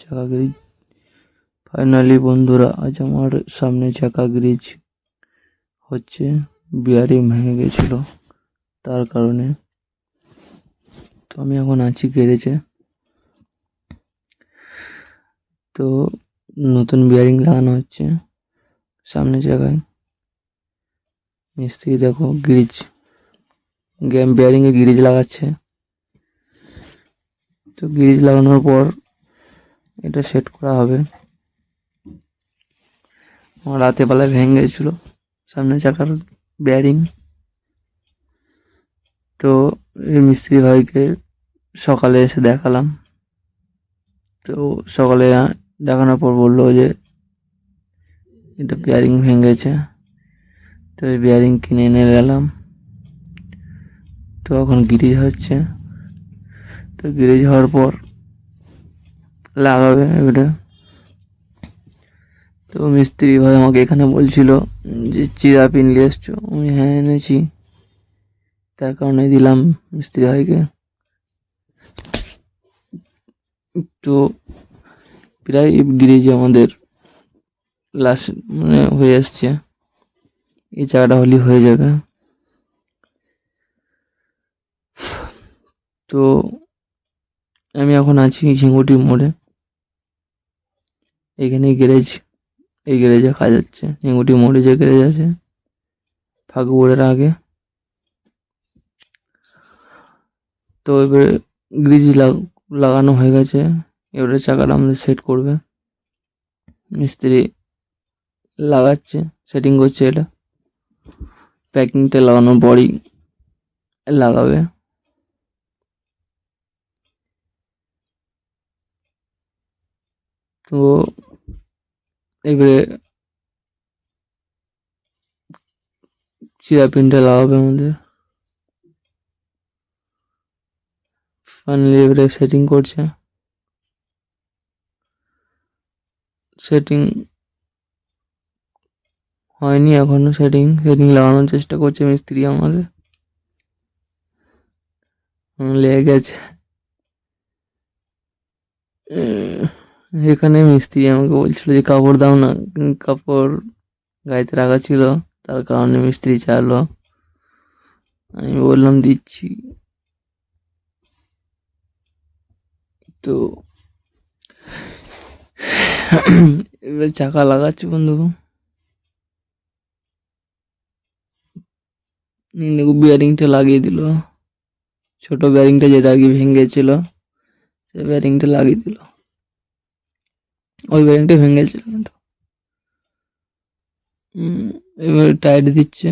চাকা grease finally বন্ধুরা, আজ আমার সামনে চাকা গ্রিজ হচ্ছে বিয়ারিং ভেঙে গেছিল, তার কারণে। তো আমি এখন আছি গ্যারেজে। তো নতুন বিয়ারিং লাগানো হচ্ছে, সামনে জায়গায় মিস্ত্রি, দেখো গ্রিজ গেম বিয়ারিংয়ে গ্রিজ লাগাচ্ছে। তো গ্রিজ লাগানোর পর এটা সেট করা হবে। রাতে বেলায় ভেঙে গেছিল। সামনে চাকার বিয়ারিং তো এই মিস্ত্রি ভাইকে সকালে এসে দেখালাম। তো সকালে দেখানোর পর বলল যে, এটা বিয়ারিং ভেঙেছে। তো এই বিয়ারিং কিনে এনে গেলাম। তো এখন গিরিজ হচ্ছে। তো গিরিজ হওয়ার পর লাগাবে এবারে তো মিস্ত্রি ভাই আমাকে এখানে বলছিল যে, চিরা পিন নিয়ে এসছো? আমি হ্যাঁ এনেছি। তার কারণে দিলাম মিস্ত্রি ভাইকে। তো প্রায় গ্রিজ আমাদের লাস্ট মানে হয়ে এসছে এই জায়গাটা হলি হয়ে যাবে। তো আমি এখন আছি ঝিঙ্গুটি মোড়ে। এখানে গ্যারেজ, এই গ্যারেজে কাজ হচ্ছে। ঝিঙ্গুটি মোড়ে যে গ্যারেজ আছে ফাঁকুবোড়ের আগে। তো এবারে গ্রিজ লাগানো হয়ে গেছে, এবারে চাকাটা আমাদের সেট করবে। মিস্ত্রি লাগাচ্ছে, সেটিং করছে এটা। প্যাকিংটা লাগানোর পরই লাগাবে। তো এবারে চিরা পিনটা লাগাবে আমাদের। ফাইনালি এবারে সেটিং করছে। সেটিং হয়নি এখনও সেটিং সেটিং লাগানোর চেষ্টা করছে মিস্ত্রি আমাদের। লেগে গেছে। এখানে মিস্ত্রি আমাকে বলছিল যে কাপড় দাও না কাপড় গাড়িতে রাখা ছিল, তার কারণে মিস্ত্রি চাইলো আমি বললাম দিচ্ছি। তো এবার চাকা লাগাচ্ছি বন্ধু। বিয়ারিংটা লাগিয়ে দিল। ছোট বিয়ারিংটা যেটা আগে ভেঙেছিল সেই বিয়ারিংটা লাগিয়ে দিল। ওই বেরিংটা ভেঙে গেছিল কিন্তু। এবার টাইট দিচ্ছে।